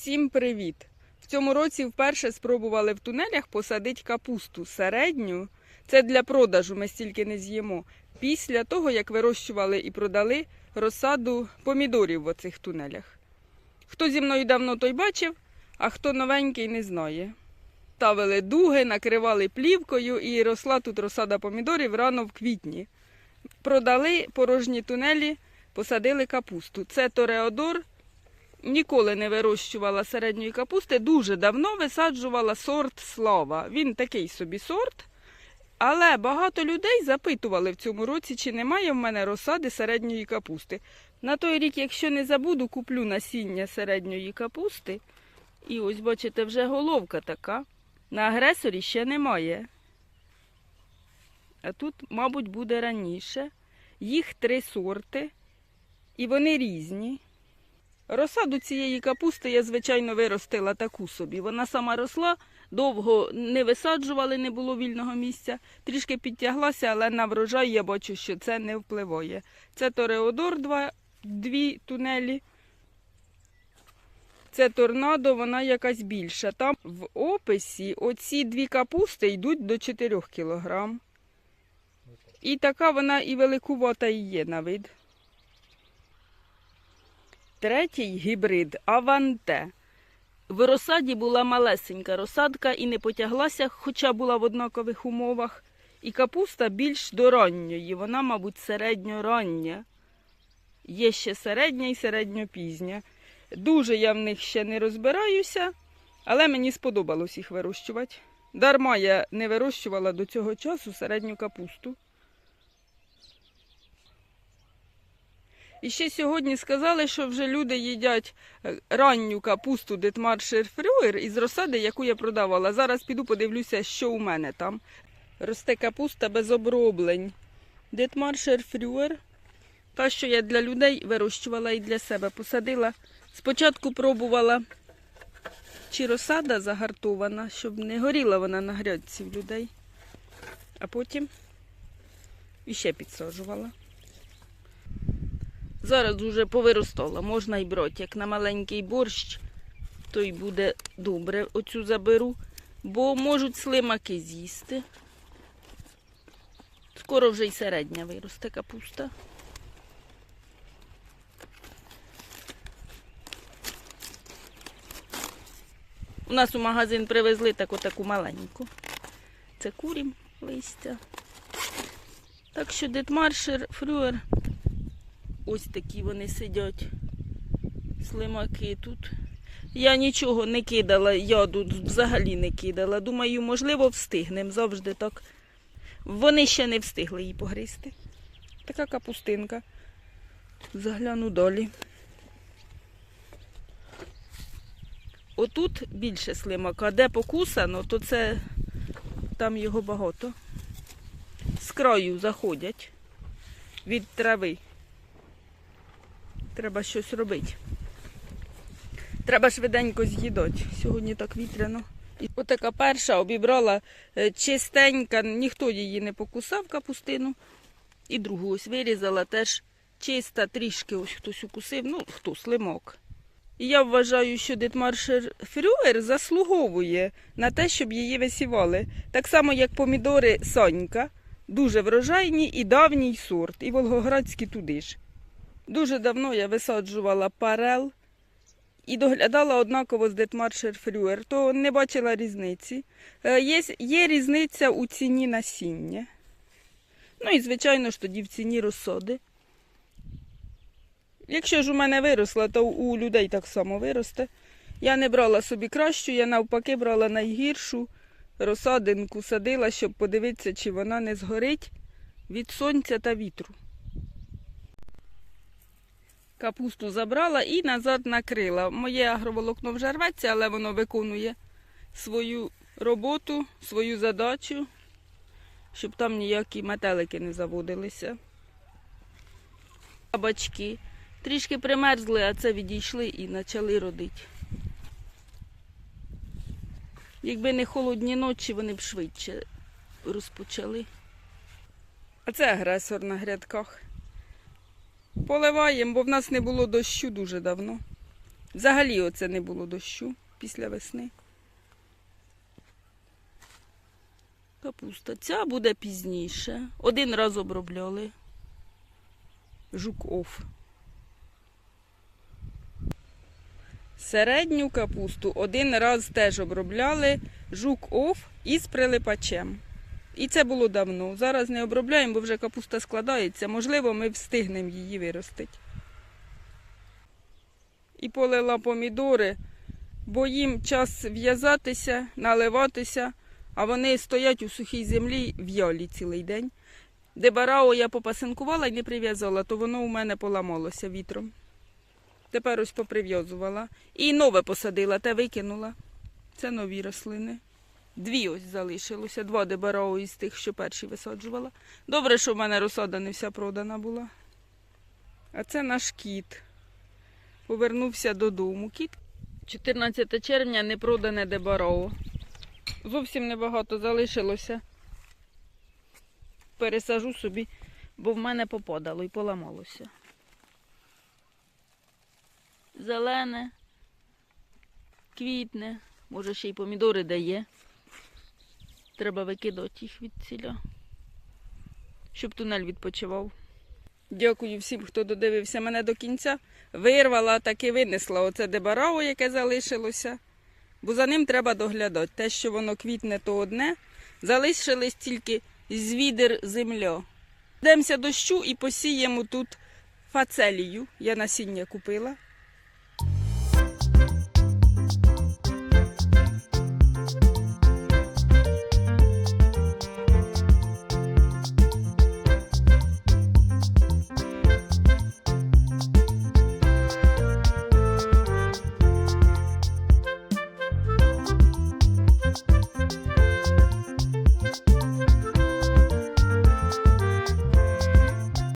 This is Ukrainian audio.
Всім привіт! В цьому році вперше спробували в тунелях посадити капусту середню. Це для продажу, ми стільки не з'їмо. Після того, як вирощували і продали розсаду помідорів в оцих тунелях. Хто зі мною давно той бачив, а хто новенький не знає. Ставили дуги, накривали плівкою і росла тут розсада помідорів рано в квітні. Продали порожні тунелі, посадили капусту. Це Тореодор. Ніколи не вирощувала середньої капусти. Дуже давно висаджувала сорт Слава. Він такий собі сорт. Але багато людей запитували в цьому році, чи немає в мене розсади середньої капусти. На той рік, якщо не забуду, куплю насіння середньої капусти. І ось, бачите, вже головка така. На агресорі ще немає. А тут, мабуть, буде раніше. Їх три сорти, і вони різні. Розсаду цієї капусти я, звичайно, виростила таку собі. Вона сама росла, довго не висаджували, не було вільного місця. Трішки підтяглася, але на врожай я бачу, що це не впливає. Це Тореодор, два, дві тунелі. Це торнадо, вона якась більша. Там в описі оці дві капусти йдуть до 4 кілограм. І така вона і великувата і є на вид. Третій гібрид Аванте. В розсаді була малесенька розсадка і не потяглася, хоча була в однакових умовах. І капуста більш до ранньої, вона, мабуть, середньорання. Є ще середня і середньопізня. Дуже я в них ще не розбираюся, але мені сподобалось їх вирощувати. Дарма я не вирощувала до цього часу середню капусту. І ще сьогодні сказали, що вже люди їдять е, ранню капусту Детмаршер Фрюер із розсади, яку я продавала. Зараз піду подивлюся, що у мене там. Росте капуста без оброблень. Детмаршер Фрюер. Та, що я для людей вирощувала і для себе посадила. Спочатку пробувала, чи розсада загартована, щоб не горіла вона на грядці в людей. А потім іще підсаджувала. Зараз уже повиростала, можна і брати. Як на маленький борщ, то й буде добре. Оцю заберу, бо можуть слимаки з'їсти. Скоро вже й середня виросте капуста. У нас у магазин привезли таку таку маленьку. Це курім листя. Так що детмаршер, фрюер. Ось такі вони сидять. Слимаки тут. Я нічого не кидала, яду взагалі не кидала. Думаю, можливо, встигнемо завжди так. Вони ще не встигли її погризти. Така капустинка. Загляну далі. Отут більше слимака. Де покусано, то це там його багато. З краю заходять від трави. Треба щось робити. Треба швиденько з'їдати. Сьогодні так вітряно. Отака перша обібрала е, чистенька, ніхто її не покусав капустину. І другу ось вирізала теж чиста, трішки ось хтось укусив, ну хто слимок. І я вважаю, що Детмаршер Фрюер заслуговує на те, щоб її висівали. Так само, як помідори Сонька, дуже врожайні і давній сорт, і волгоградські туди ж. Дуже давно я висаджувала парел і доглядала однаково з Детмаршер Фрюер, то не бачила різниці. Е, Є, є різниця у ціні насіння. Ну і, звичайно ж, тоді в ціні розсоди. Якщо ж у мене виросла, то у людей так само виросте. Я не брала собі кращу, я навпаки брала найгіршу розсадинку, садила, щоб подивитися, чи вона не згорить від сонця та вітру. Капусту забрала і назад накрила. Моє агроволокно вже рветься, але воно виконує свою роботу, свою задачу, щоб там ніякі метелики не заводилися. Кабачки трішки примерзли, а це відійшли і почали родити. Якби не холодні ночі, вони б швидше розпочали. А це агресор на грядках. Поливаємо, бо в нас не було дощу дуже давно. Взагалі оце не було дощу після весни. Капуста. Ця буде пізніше. Один раз обробляли. Жук оф. Середню капусту один раз теж обробляли жук оф із прилипачем. І це було давно. Зараз не обробляємо, бо вже капуста складається. Можливо, ми встигнемо її виростити. І полила помідори, бо їм час в'язатися, наливатися, а вони стоять у сухій землі в'ялі цілий день. Де барао я попасинкувала і не прив'язала, то воно у мене поламалося вітром. Тепер ось поприв'язувала. І нове посадила, те викинула. Це нові рослини. Дві ось залишилося, два дебарао із тих, що перші висаджувала. Добре, що в мене розсада не вся продана була. А це наш кіт. Повернувся додому. Кіт 14 червня не продане дебарао. Зовсім небагато залишилося. Пересажу собі, бо в мене попадало і поламалося. Зелене, квітне, може ще й помідори дає. Треба викидати їх від ціля, щоб тунель відпочивав. Дякую всім, хто додивився мене до кінця. Вирвала, так і винесла оце дебараво, яке залишилося. Бо за ним треба доглядати. Те, що воно квітне, то одне. Залишились тільки звідер земля. Йдемося дощу і посіємо тут фацелію. Я насіння купила.